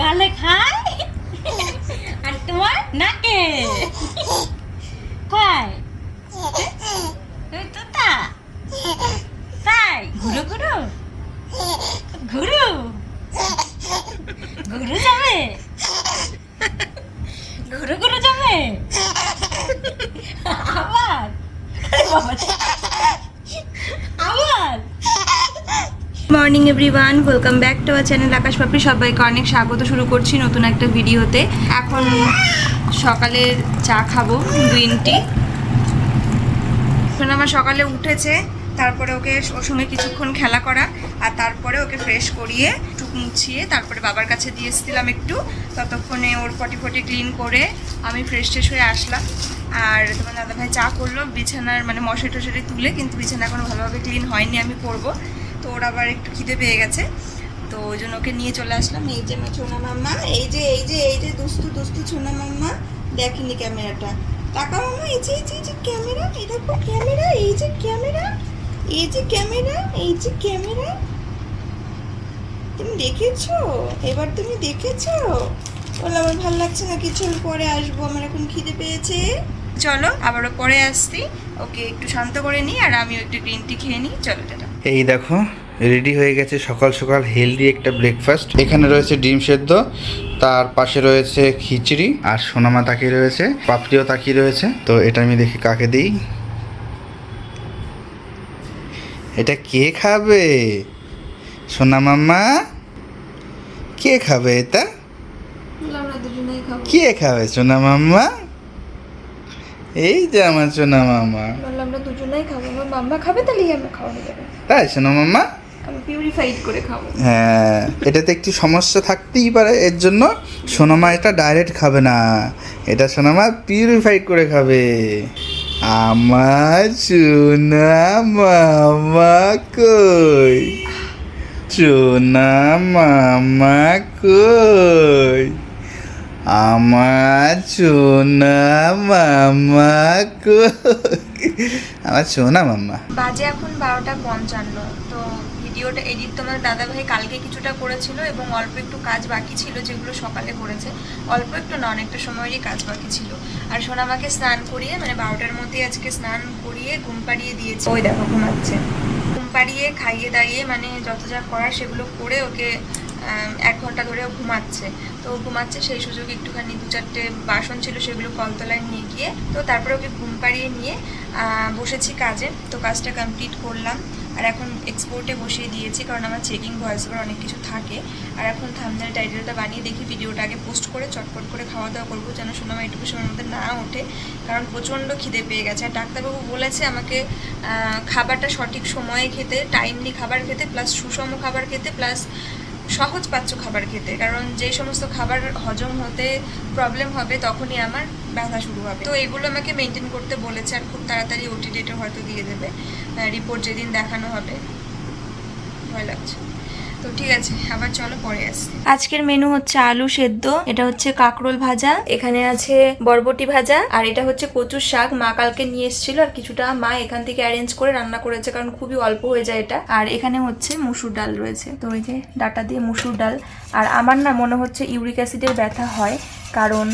গালে খায়। আর তোমার নাকে খায় ওই তো তা তাই ঘুরো ঘুরো ঘুরো ঘুরো যাবে ঘুরো ঘুরো যাবে আবার আরে বাবা আবার morning everyone, welcome back to our channel Akash Papri. সবাইকে অনেক স্বাগত শুরু করছি নতুন একটা ভিডিওতে। এখন সকালের চা খাব, গ্রিন টি। এখন আমার সকালে উঠেছে, তারপরে ওকে ওর সঙ্গে কিছুক্ষণ খেলা করা, আর তারপরে ওকে ফ্রেশ করিয়ে টুক মুছিয়ে তারপরে বাবার কাছে দিয়ে এসেছিলাম একটু। ততক্ষণে ওর পটি ফটি ক্লিন করে আমি ফ্রেশ ট্রেশ হয়ে আসলাম। আর তোমার দাদাভাই চা করল, বিছানার মানে মশারি টশারি তুলে, কিন্তু বিছানা এখনও ভালোভাবে ক্লিন হয়নি, আমি করব। তো ওর আবার একটু খিদে পেয়ে গেছে। তো ওই জন্য ওকে নিয়ে চলে আসলাম। এই যে আমার ছোনা মাম্মা, এই যে এই যে এই যে দুস্তু দুস্তু ছোনা মাম্মা, দেখেনি ক্যামেরাটা। টাকা মামা এই যে এই যে এই যে ক্যামেরা, এই দেখো ক্যামেরা, এই যে ক্যামেরা, এই যে ক্যামেরা, এই যে ক্যামেরা। তুমি দেখেছ? এবার তুমি দেখেছ? বলে, আমার ভালো লাগছে না কিছু? পরে আসব, আমার এখন খিদে পেয়েছে। চলো, আবারও পরে আসছি। ওকে একটু শান্ত করে নিই, আর আমিও একটু গ্রিন টি খেয়ে নিই। চলো এই দেখো রেডি হয়ে গেছে সকাল সকাল হেলদি একটা ব্রেকফাস্ট এখানে রয়েছে ডিম সেদ্ধ তার পাশে রয়েছে খিচড়ি আর সোনামা তাকিয়ে রয়েছে পাপড়িও তাকিয়ে রয়েছে। তো এটা আমি দেখি কাকে দিই। এটা কে খাবে? সোনা মাম্মা কে খাবে এটা? কে খাবে সোনা মাম্মা এই যে আমার সোনা মাম্মা বললাম আমরা দুজনেই খাব। আমার মাম্মা খাবে তাহলে আমরা খাওয়ানো যাবে। তাই সোনা আমি পিউরিফাইড করে খাব। হ্যাঁ এটাতে একটি সমস্যা থাকতেই পারে এর জন্য সোনামা এটা ডাইরেক্ট খাবে না। এটা সোনামা পিউরিফাইড করে খাবে। আমার সোনা মামা কই? সোনা মামা কই? আমার সোনা মামা আমার সোনা মামা। বাজে এখন বারোটা পঞ্চান্ন, তো ভিডিওটা এডিট তোমার দাদাভাই কালকে কিছুটা করেছিল এবং অল্প একটু কাজ বাকি ছিল যেগুলো সকালে করেছে, অল্প একটু না অনেকটা সময়েরই কাজ বাকি ছিল। আর সোনা সোনামাকে স্নান করিয়ে মানে বারোটার মধ্যে আজকে স্নান করিয়ে ঘুম পাড়িয়ে দিয়েছে। ওই দেখো ঘুমাচ্ছে। ঘুম পাড়িয়ে, খাইয়ে দাইয়ে মানে যত যা করার সেগুলো করে ওকে এক ঘণ্টা ধরেও ঘুমাচ্ছে। তো ঘুমাচ্ছে সেই সুযোগে একটুখানি দু চারটে বাসন ছিল সেগুলো কলতলায় নিয়ে গিয়ে, তো তারপরে ওকে ঘুম পাড়িয়ে নিয়ে বসেছি কাজে। তো কাজটা কমপ্লিট করলাম। আর এখন এক্সপোর্টে বসিয়ে দিয়েছি, কারণ আমার চেকিং ভয়েস ওভার অনেক কিছু থাকে। আর এখন থামনেল টাইটেলটা বানিয়ে দেখি, ভিডিওটা আগে পোস্ট করে চটপট করে খাওয়া দাওয়া করব, যেন শোনামা এটুকু সময়ের মধ্যে না ওঠে। কারণ প্রচণ্ড খিদে পেয়ে গেছে। আর ডাক্তারবাবু বলেছে আমাকে খাবারটা সঠিক সময়ে খেতে টাইমলি খাবার খেতে প্লাস সুষম খাবার খেতে প্লাস সহজ পাচ্ছ খাবার খেতে। কারণ যে সমস্ত খাবার হজম হতে প্রবলেম হবে, তখনই আমার ব্যথা শুরু হবে। তো এগুলো আমাকে মেনটেন করতে বলেছে আর খুব তাড়াতাড়ি ওটি ডেটে হয়তো দিয়ে দেবে। রিপোর্ট যেদিন দেখানো হবে। ভয় লাগছে। তো ঠিক আছে, আবার চলো পরে আসছি। আজকের মেনু হচ্ছে আলু সেদ্ধ, এটা হচ্ছে কাকরোল ভাজা, এখানে আছে বরবটি ভাজা, আর এটা হচ্ছে কচুর শাক। মা কালকে নিয়ে এসেছিল আর কিছুটা মা এখান থেকে অ্যারেঞ্জ করে রান্না করেছে, কারণ খুবই অল্প হয়ে যায় এটা। আর এখানে হচ্ছে মুসুর ডাল রয়েছে, তো ওই যে ডাটা দিয়ে মুসুর ডাল। আর আমার না মনে হচ্ছে ইউরিক অ্যাসিডের ব্যথা হয়, কারণ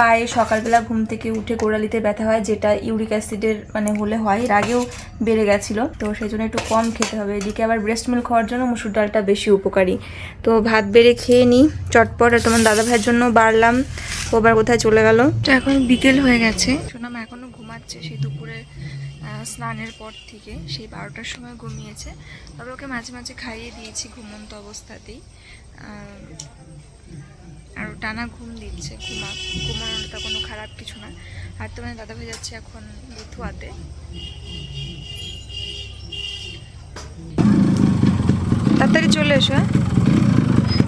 পায়ে সকালবেলা ঘুম থেকে উঠে গোড়ালিতে ব্যথা হয়, যেটা ইউরিক অ্যাসিডের মানে হলে হয়, এর আগেও বেড়ে গেছিল। তো সেই জন্য একটু কম খেতে হবে। এদিকে আবার ব্রেস্ট মিল্ক খাওয়ার জন্য মুসুর ডালটা বেশি উপকারী। তো ভাত বেড়ে খেয়ে নিই, চটপট। আর তোমার দাদা ভাইয়ের জন্য বাড়লাম। ও আবার কোথায় চলে গেল? তো এখন বিকেল হয়ে গেছে। শোনাম এখনও ঘুমাচ্ছে সেই দুপুরে স্নানের পর থেকে। সেই বারোটার সময় ঘুমিয়েছে। তবে ওকে মাঝে মাঝে খাইয়ে দিয়েছি ঘুমন্ত অবস্থাতেই। আর টানা ঘুম দিচ্ছে। ঘুমা ঘুমানোটা কোনো খারাপ কিছু না। আর তোমার দাদা ভাই যাচ্ছে এখন লিথুয়াতে। তাড়াতাড়ি চলে এসো হ্যাঁ?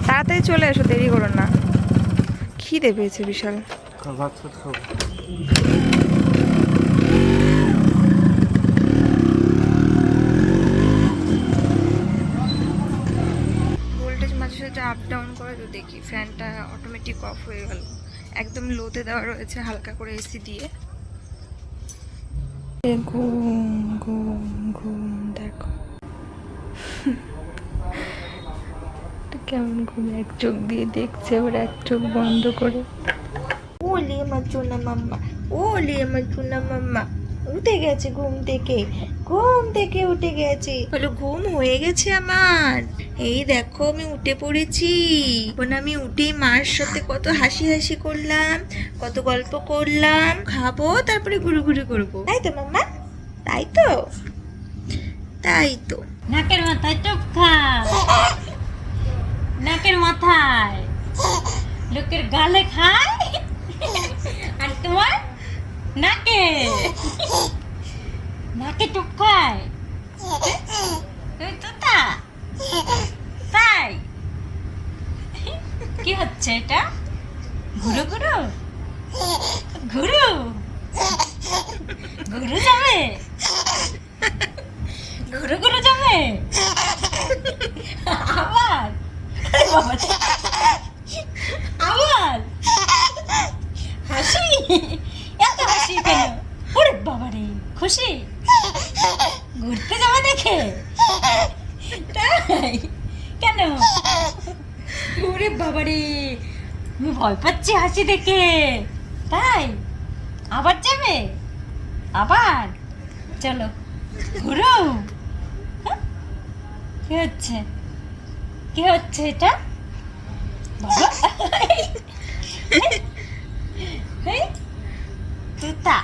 তাড়াতাড়ি চলে এসো দেরি করো না। খিদে পেয়েছে বিশাল। ভোল্টেজ মাঝে সাঝে আপ ডাউন করে তো দেখি। ফ্যানটা অটোমেটিক অফ হয়ে গেল। একদম লোতে দেওয়া রয়েছে হালকা করে এসি দিয়ে। ঘুম ঘুম ঘুম দেখো। কেমন ঘুমে? এক চোখ দিয়ে দেখছে আবার এক চোখ বন্ধ করে। ওলি আমার চুনা মাম্মা ওলি আমার চুনা মাম্মা উঠে গেছে ঘুম থেকে। ঘুম থেকে উঠে গেছে। বলো, ঘুম হয়ে গেছে আমার। এই দেখো আমি উঠে পড়েছি। এখন আমি উঠে মার সাথে কত হাসি হাসি করলাম, কত গল্প করলাম। খাব, তারপরে ঘুরে ঘুরে করব। তাই তো, মাম্মা? তাই তো? তাই তো। নাকের মাথায় টুপ খায়। নাকের মাথায়। লোকের গালে খায়। আর তোমার নাকে। নাকে টুপ খায় তুই। তাই কি হচ্ছে এটা? ঘুরু ঘুরু? ঘুরু? ঘুরু যাবে? ঘুরে ঘুরে যাবে? আবার। আবার? হাসি? এত হাসি কেন? ওরে বাবা রে, খুশি? ঘুরতে যাবে দেখে? কেন? ওরে বাবা রে আমি ভয় পাচ্ছি হাসি দেখে। তাই? আবার যাবে? আবার? চলো, ঘুরো। হ্যাঁ? কি হচ্ছে? কি হচ্ছে এটা? বাবা তুতা।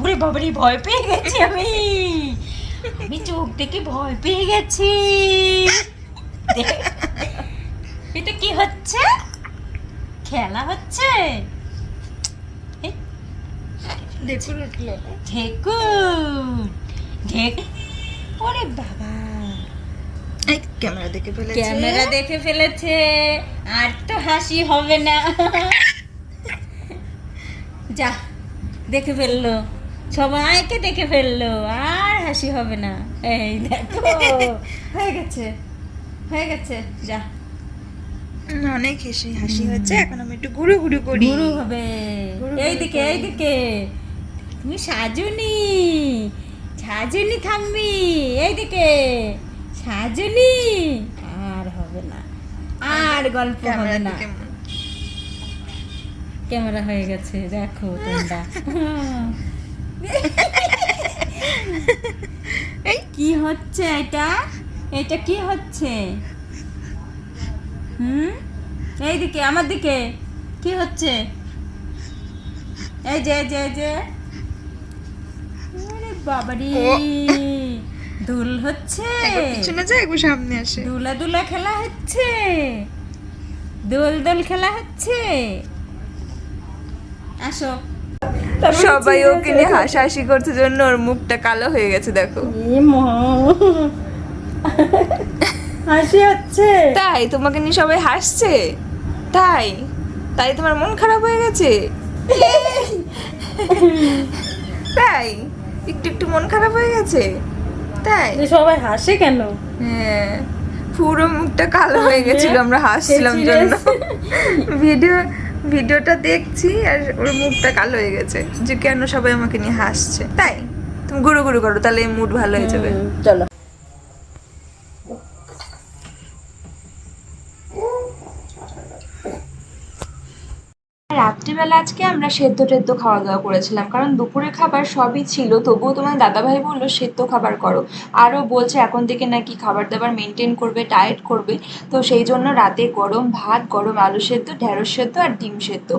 ওরে বাবারে ভয় পেয়ে গেছি আমি। আমি চোখ দেখে ভয় পেয়ে গেছি। এটা কি হচ্ছে? খেলা হচ্ছে? দেখুন উঠল। ঢেকুর। ঢেক। ওরে বাবা। ক্যামেরা দেখে ফেলেছে। ক্যামেরা দেখে ফেলেছে। আর তো হাসি হবে না। যা দেখে ফেলল। সবাইকে দেখে ফেলল আর হাসি হবে না। এই দেখো হয়ে গেছে হয়ে গেছে যা। অনেক হাসি হাসি হচ্ছে এখন আমি একটু ঘুরু ঘুরু করি। গুরু হবে। এইদিকে এইদিকে। তুমি সাজুনি সাজুনি থামবি এইদিকে। সাজুনি আর হবে না। আর গল্প হবে না। ক্যামেরা হয়ে গেছে দেখো তোমরা। এই কি হচ্ছে এটা? এটা কি হচ্ছে? হুম? এইদিকে আমার দিকে। কি হচ্ছে? এই যে যে যে। আরে বাবারি। দুল হচ্ছে। পিছনে যায় একবার সামনে আসে। দুলা দুলা খেলা হচ্ছে। দোল দোল খেলা হচ্ছে। আসো। সবাই ওকে নিয়ে হাসাহাসি করছে জন্য ওর মুখটা কালো হয়ে গেছে দেখো। হাসি হচ্ছে। তাই তোমাকে নিয়ে সবাই হাসছে? তাই তাই তোমার মন খারাপ হয়ে গেছে? তাই একটু একটু মন খারাপ হয়ে গেছে? তাই। সবাই হাসে কেন? হ্যাঁ পুরো মুখটা কালো হয়ে গেছিল আমরা হাসছিলাম জন্য। ভিডিও ভিডিওটা দেখছি আর ওর মুখটা কালো হয়ে গেছে। যে কেন সবাই আমাকে নিয়ে হাসছে। তাই? তুমি গুরু গুরু করো, তাহলে মুড ভালো হয়ে যাবে। চলো। রাত্রিবেলা আজকে আমরা সেদ্ধ টেদ্ধ খাওয়া দাওয়া করেছিলাম, কারণ দুপুরের খাবার সবই ছিল। তবুও তোমার দাদাভাই বলল, সেদ্ধ খাবার করো। আরও বলছে, এখন থেকে নাকি খাবার দাবার মেনটেন করবে ডায়েট করবে। তো সেই জন্য রাতে গরম ভাত, গরম আলু সেদ্ধ, ঢেঁড়স সেদ্ধ আর ডিম সেদ্ধ।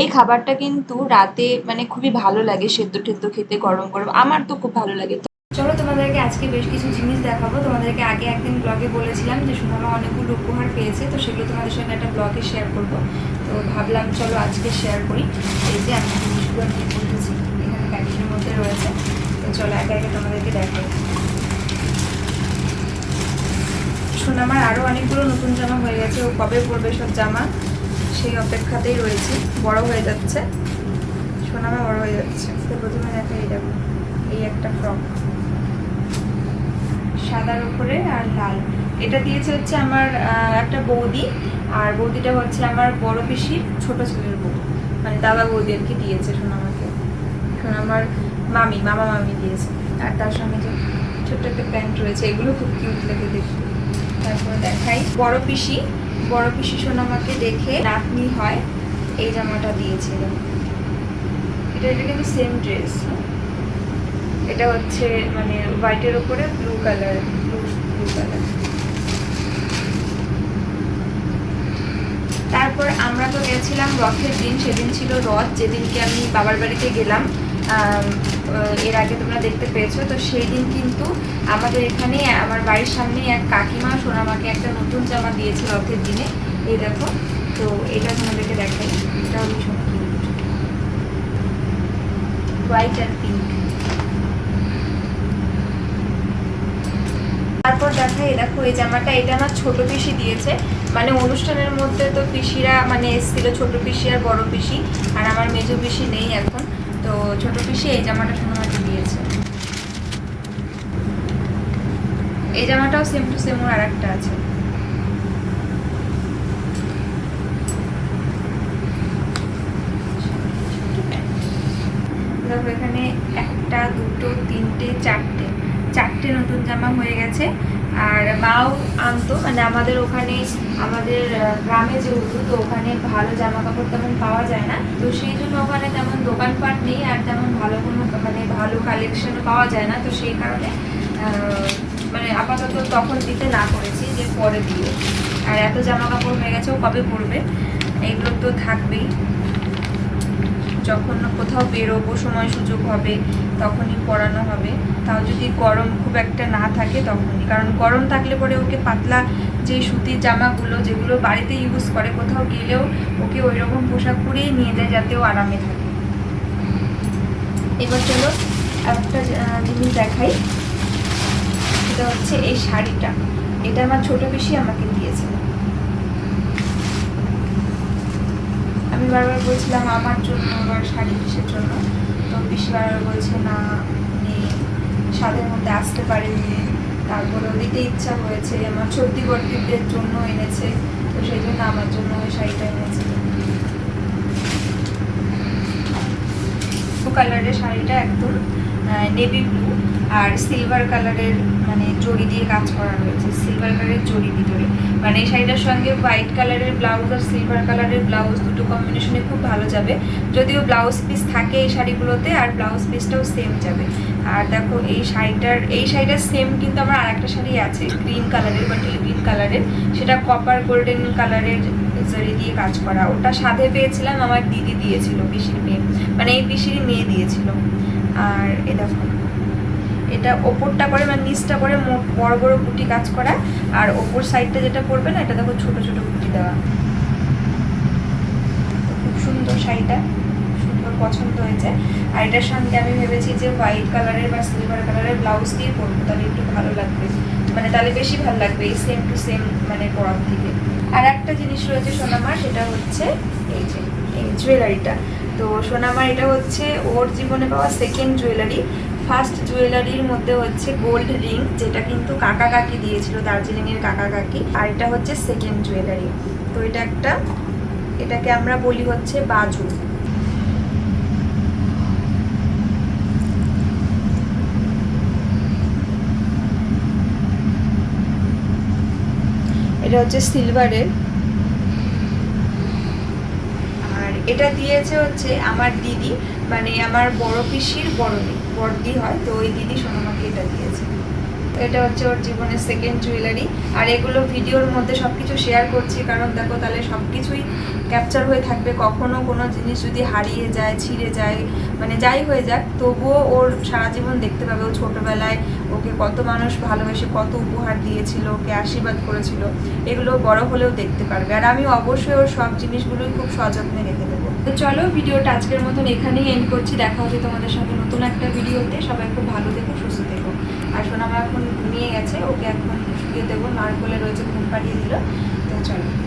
এই খাবারটা কিন্তু রাতে মানে খুবই ভালো লাগে সেদ্ধ টেদ্ধ খেতে গরম গরম আমার তো খুব ভালো লাগে। চলো তোমাদেরকে আজকে বেশ কিছু জিনিস দেখাবো। তোমাদেরকে আগে একদিন ব্লগে বলেছিলাম যে সোনামা অনেকগুলো উপহার পেয়েছে, তো সেগুলো তোমাদের সঙ্গে একটা ব্লগে শেয়ার করব। তো ভাবলাম চলো আজকে শেয়ার করি। এই যে আমি জিনিসগুলো নিয়ে বলতেছি এখানে প্যাকেটের মধ্যে রয়েছে। তো চলো একে একে তোমাদেরকে দেখাই। সোনামার আরও অনেকগুলো নতুন জামা হয়ে গেছে, ও কবে পরবে সব জামা সেই অপেক্ষাতেই রয়েছে। বড় হয়ে যাচ্ছে। সোনামা বড় হয়ে যাচ্ছে। তো প্রথমে দেখা এই দেখো, এই একটা ফ্রক সাদার উপরে আর লাল। এটা দিয়েছে হচ্ছে আমার একটা বৌদি, আর বৌদিটা হচ্ছে আমার বড় পিসির ছোট ছেলের বউ। মানে দাদা বৌদি আর কি দিয়েছে সোনামাকে আমার মামি, মামা মামি দিয়েছে। আর তার সঙ্গে যে ছোট্ট একটা প্যান্ট রয়েছে, এগুলো খুব কিউট লাগে দেখতে। তারপর দেখাই। বড় পিসি বড় পিসি সোনামাকে দেখে নাতনি হয়, এই জামাটা দিয়েছিল এটা এটা কিন্তু সেম ড্রেস এটা হচ্ছে মানে হোয়াইটের উপরে blue colour blue blue colour তারপর আমরা তো গেছিলাম রথের দিন, সেদিন ছিল রথ, যেদিনকে আমি বাবার বাড়িতে গেলাম এর আগে তোমরা দেখতে পেয়েছ, তো সেই দিন কিন্তু আমাদের এখানে আমার বাড়ির সামনে এক কাকিমা সোনামাকে একটা নতুন জামা দিয়েছে রথের দিনে। এই দেখো, তো এটা তোমাদেরকে দেখাই। এটা ভীষণ হোয়াইট আর পিঙ্ক তারপর এই দেখো, এই জামাটা, এটা আমার ছোট পিসি দিয়েছে। মানে অনুষ্ঠানের মধ্যে তো পিসিরা মানে এসেছিল ছোট পিসি আর বড় পিসি, আর আমার মেজো পিসি নেই এখন। তো ছোট পিসি এই জামাটা সোনামাকে দিয়েছে। এই জামাটাও সেম টু সেম আর একটা আছে। দেখো এখানে একটা, দুটো, তিনটে, চারটে। চারটে নতুন জামা হয়ে গেছে। আর মাও আনতো মানে আমাদের ওখানে, আমাদের গ্রামে যেহেতু, তো ওখানে ভালো জামা কাপড় তেমন পাওয়া যায় না। তো সেই জন্য ওখানে তেমন দোকানপাট নেই আর তেমন ভালো কোনো মানে ভালো কালেকশনও পাওয়া যায় না। তো সেই কারণে মানে আপাতত তখন দিতে না করেছি, যে পরে দিয়ে আর এত জামা কাপড় হয়ে গেছে, ও কবে পরবে? এগুলো তো থাকবেই। যখন কোথাও বেরোবো, সময় সুযোগ হবে, তখনই পরানো হবে। তাও যদি গরম খুব একটা না থাকে তখনই। কারণ গরম থাকলে পরে ওকে পাতলা যে সুতির জামাগুলো যেগুলো বাড়িতে ইউজ করে, কোথাও গেলেও ওকে ওই রকম পোশাক পরেই নিয়ে যায় যাতে ও আরামে থাকে। এবার চলো একটা জিনিস দেখাই। সেটা হচ্ছে এই শাড়িটা। এটা আমার ছোট বেশি আমাকে দিয়েছে। আমি বারবার বলছিলাম আমার জন্য আবার শাড়ি কিসের জন্য? তো বেশি বারবার বলছে, না স্বাদের মধ্যে আসতে পারেননি তারপরে দিতে ইচ্ছা হয়েছে, আমার সর্দিবর্তীদের জন্য এনেছে, তো সেই জন্য আমার জন্য ওই শাড়িটা এনেছে। কালারের শাড়িটা একদম নেভি ব্লু আর সিলভার কালারের মানে জড়ি দিয়ে কাজ করা রয়েছে সিলভার কালারের জড়ি ভিতরে। মানে এই শাড়িটার সঙ্গে হোয়াইট কালারের ব্লাউজ আর সিলভার কালারের ব্লাউজ দুটো কম্বিনেশনে খুব ভালো যাবে। যদিও ব্লাউজ পিস থাকে এই শাড়িগুলোতে, আর ব্লাউজ পিসটাও সেম যাবে। আর দেখো এই শাড়িটার এই শাড়িটার সেম কিন্তু আমার আরেকটা শাড়ি আছে গ্রিন কালারের বা গ্রিন কালারের সেটা কপার গোল্ডেন কালারের জরি দিয়ে কাজ করা। ওটা সাধে পেয়েছিলাম, আমার দিদি দিয়েছিল, পিসির মেয়ে। মানে এই পিসির মেয়ে দিয়েছিল। আর এ দেখো, এটা ওপরটা করে মানে নিচটা করে মোট বড় বড় বুটি কাজ করা। আর ওপর সাইডটা যেটা পড়বে না, এটা দেখো ছোট ছোট বুটি দেওয়া। খুব সুন্দর শাড়িটা। পছন্দ হয়েছে। আর এটার সঙ্গে আমি ভেবেছি যে হোয়াইট কালারের বা সিলভার কালারের ব্লাউজ দিয়ে পরবো, তাহলে একটু ভালো লাগবে। মানে তাহলে বেশি ভালো লাগবে এই সেম টু সেম মানে পরার থেকে। আর একটা জিনিস রয়েছে সোনামার সেটা হচ্ছে এই যে, এই জুয়েলারিটা তো সোনামার এটা হচ্ছে ওর জীবনে পাওয়া সেকেন্ড জুয়েলারি ফার্স্ট জুয়েলারির মধ্যে হচ্ছে গোল্ড রিং যেটা কিন্তু কাকা কাকি দিয়েছিল, দার্জিলিংয়ের কাকা কাকি। আর এটা হচ্ছে সেকেন্ড জুয়েলারি তো এটা একটা, এটাকে আমরা বলি হচ্ছে বাজু। এটা হচ্ছে সিলভারের আর এটা দিয়েছে হচ্ছে আমার দিদি মানে আমার বড় পিসির বড় বড়দি হয়, তো ওই দিদি সোনামাকে এটা দিয়েছে। এটা হচ্ছে ওর জীবনের সেকেন্ড জুয়েলারি আর এগুলো ভিডিওর মধ্যে সব কিছু শেয়ার করছি, কারণ দেখো তাহলে সব কিছুই ক্যাপচার হয়ে থাকবে। কখনো কোনো জিনিস যদি হারিয়ে যায়, ছিঁড়ে যায় মানে যাই হয়ে যাক, তবুও ওর সারা জীবন দেখতে পাবে। ও ছোটোবেলায় ওকে কত মানুষ ভালোবেসে কত উপহার দিয়েছিল, ওকে আশীর্বাদ করেছিল। এগুলো বড় হলেও দেখতে পারবে। আর আমি অবশ্যই ওর সব জিনিসগুলোই খুব সযত্নে রেখে দেবো। তো চলো ভিডিওটা আজকের মতন এখানেই এন্ড করছি। দেখা হচ্ছে তোমাদের সঙ্গে নতুন একটা ভিডিওতে। সবাই খুব ভালো থেকো, সুস্থ থেকো। আর শোনা আমার এখন ঘুমিয়ে গেছে, ওকে এখন শুয়ে দেবো নারকোলে রয়েছে ঘুম পাড়িয়ে দিল তো চলো।